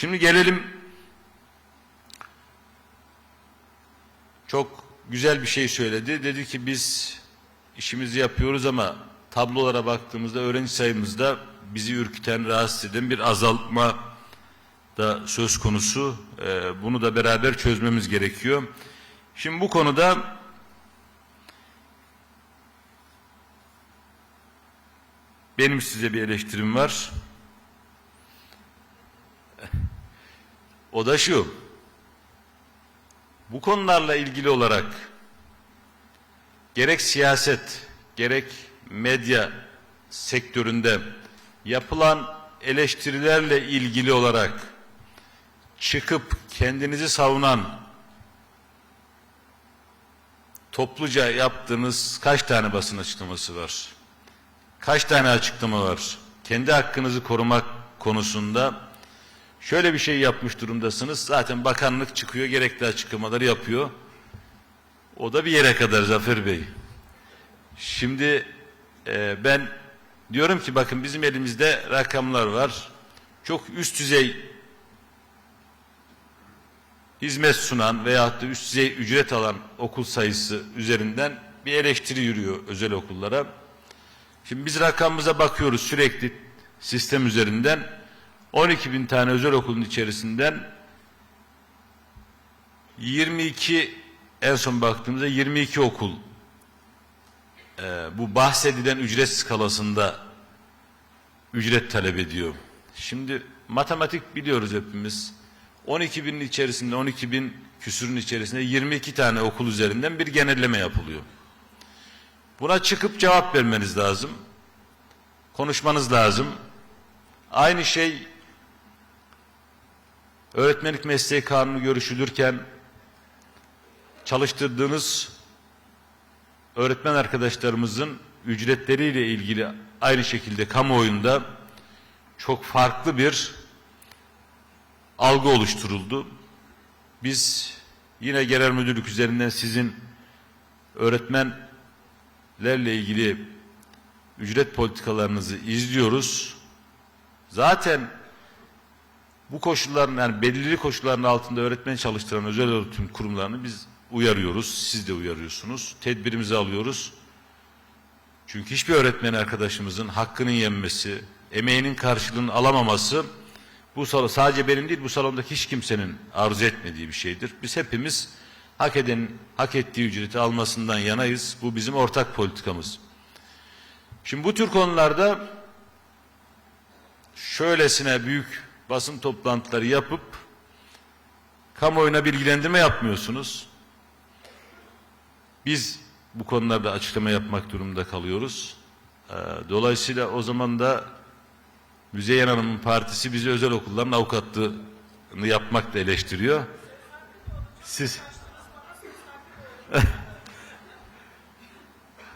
Şimdi gelelim çok güzel bir şey söyledi. Dedi ki biz işimizi yapıyoruz ama tablolara baktığımızda öğrenci sayımızda bizi ürküten, rahatsız eden bir azalma da söz konusu. Ee, bunu da beraber çözmemiz gerekiyor. Şimdi bu konuda benim size bir eleştirim var. O da şu. Bu konularla ilgili olarak gerek siyaset, gerek medya sektöründe yapılan eleştirilerle ilgili olarak çıkıp kendinizi savunan topluca yaptığınız kaç tane basın açıklaması var? Kaç tane açıklama var? Kendi hakkınızı korumak konusunda şöyle bir şey yapmış durumdasınız. Zaten bakanlık çıkıyor, gerekli açıklamaları yapıyor. O da bir yere kadar Zafer Bey. Şimdi e, ben diyorum ki bakın bizim elimizde rakamlar var. Çok üst düzey hizmet sunan veyahut da üst düzey ücret alan okul sayısı üzerinden bir eleştiri yürüyor özel okullara. Şimdi biz rakamımıza bakıyoruz sürekli sistem üzerinden. 12 bin tane özel okulun içerisinden 22 en son baktığımızda 22 okul e, bu bahsedilen ücret skalasında ücret talep ediyor. Şimdi matematik biliyoruz hepimiz. 12 binin içerisinde 12 bin küsürün içerisinde 22 tane okul üzerinden bir genelleme yapılıyor. Buna çıkıp cevap vermeniz lazım. Konuşmanız lazım. Aynı şey öğretmenlik mesleği kanunu görüşülürken çalıştırdığınız öğretmen arkadaşlarımızın ücretleriyle ilgili aynı şekilde kamuoyunda çok farklı bir algı oluşturuldu. Biz yine genel müdürlük üzerinden sizin öğretmenlerle ilgili ücret politikalarınızı izliyoruz. Zaten bu koşulların yani belirli koşulların altında öğretmen çalıştıran özel öğretim kurumlarını biz uyarıyoruz. Siz de uyarıyorsunuz. Tedbirimizi alıyoruz. Çünkü hiçbir öğretmen arkadaşımızın hakkının yenmesi, emeğinin karşılığını alamaması bu salon sadece benim değil bu salondaki hiç kimsenin arzu etmediği bir şeydir. Biz hepimiz hak eden hak ettiği ücreti almasından yanayız. Bu bizim ortak politikamız. Şimdi bu tür konularda şöylesine büyük basın toplantıları yapıp kamuoyuna bilgilendirme yapmıyorsunuz. Biz bu konularda açıklama yapmak durumunda kalıyoruz. Ee, Dolayısıyla o zaman da Müzeyyen Hanım'ın partisi bizi özel okulların avukatlığını yapmakla eleştiriyor. Siz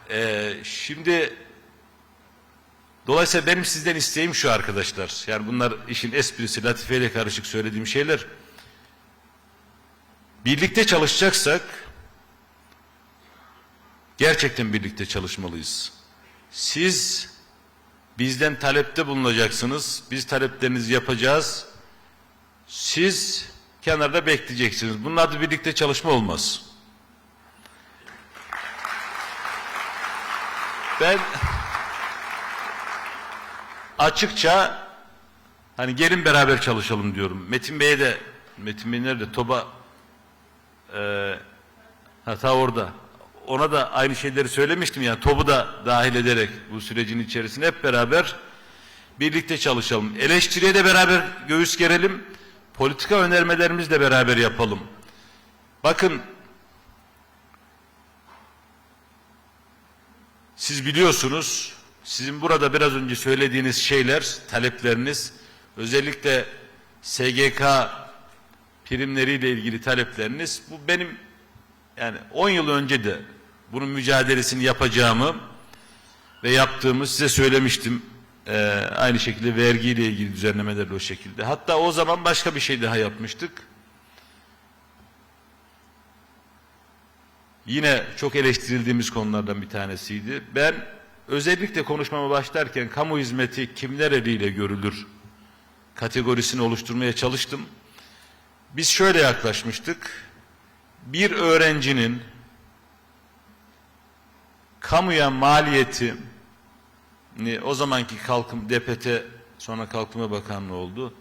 Ee, şimdi dolayısıyla benim sizden isteğim şu arkadaşlar. Yani bunlar işin esprisi, latifeyle karışık söylediğim şeyler. Birlikte çalışacaksak gerçekten birlikte çalışmalıyız. Siz bizden talepte bulunacaksınız. Biz taleplerinizi yapacağız. Siz kenarda bekleyeceksiniz. Bunun adı birlikte çalışma olmaz. Ben açıkça hani gelin beraber çalışalım diyorum. Metin Bey'e de Metin Bey nerede? Toba e, hata orada. Ona da aynı şeyleri söylemiştim yani TOB'u da dahil ederek bu sürecin içerisine hep beraber birlikte çalışalım. Eleştiriye de beraber göğüs gerelim. Politika önermelerimizi de beraber yapalım. Bakın Siz biliyorsunuz, sizin burada biraz önce söylediğiniz şeyler, talepleriniz, özellikle SGK primleriyle ilgili talepleriniz, bu benim yani 10 yıl önce de bunun mücadelesini yapacağımı ve yaptığımı size söylemiştim. Ee, aynı şekilde vergiyle ilgili düzenlemeler o şekilde. Hatta o zaman başka bir şey daha yapmıştık. Yine çok eleştirildiğimiz konulardan bir tanesiydi. Ben özellikle konuşmama başlarken kamu hizmeti kimler eliyle görülür kategorisini oluşturmaya çalıştım. Biz şöyle yaklaşmıştık. Bir öğrencinin kamuya maliyeti o zamanki kalkım DPT sonra Kalkınma Bakanlığı oldu.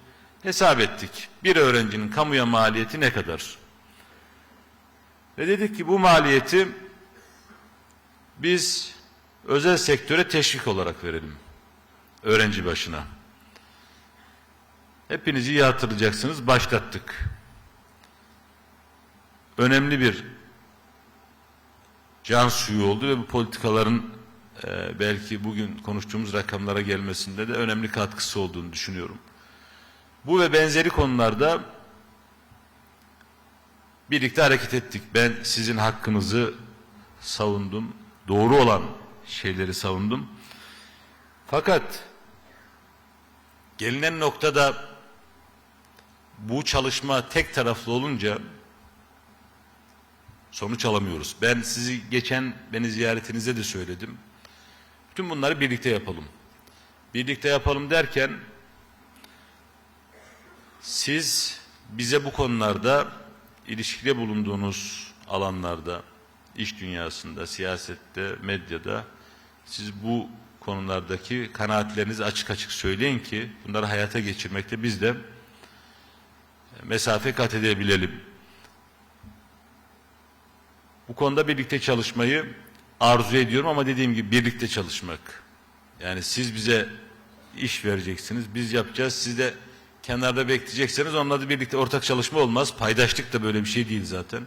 Hesap ettik. Bir öğrencinin kamuya maliyeti ne kadar? Ve dedik ki bu maliyeti biz özel sektöre teşvik olarak verelim. Öğrenci başına. Hepiniz iyi hatırlayacaksınız. Başlattık. Önemli bir can suyu oldu ve bu politikaların e, belki bugün konuştuğumuz rakamlara gelmesinde de önemli katkısı olduğunu düşünüyorum. Bu ve benzeri konularda birlikte hareket ettik. Ben sizin hakkınızı savundum. Doğru olan şeyleri savundum. Fakat gelinen noktada bu çalışma tek taraflı olunca sonuç alamıyoruz. Ben sizi geçen beni ziyaretinizde de söyledim. Bütün bunları birlikte yapalım. Birlikte yapalım derken siz bize bu konularda ilişkide bulunduğunuz alanlarda, iş dünyasında, siyasette, medyada siz bu konulardaki kanaatlerinizi açık açık söyleyin ki bunları hayata geçirmekte biz de mesafe kat edebilelim. Bu konuda birlikte çalışmayı arzu ediyorum ama dediğim gibi birlikte çalışmak. Yani siz bize iş vereceksiniz, biz yapacağız. Siz de kenarda bekleyecekseniz onunla birlikte ortak çalışma olmaz. Paydaşlık da böyle bir şey değil zaten.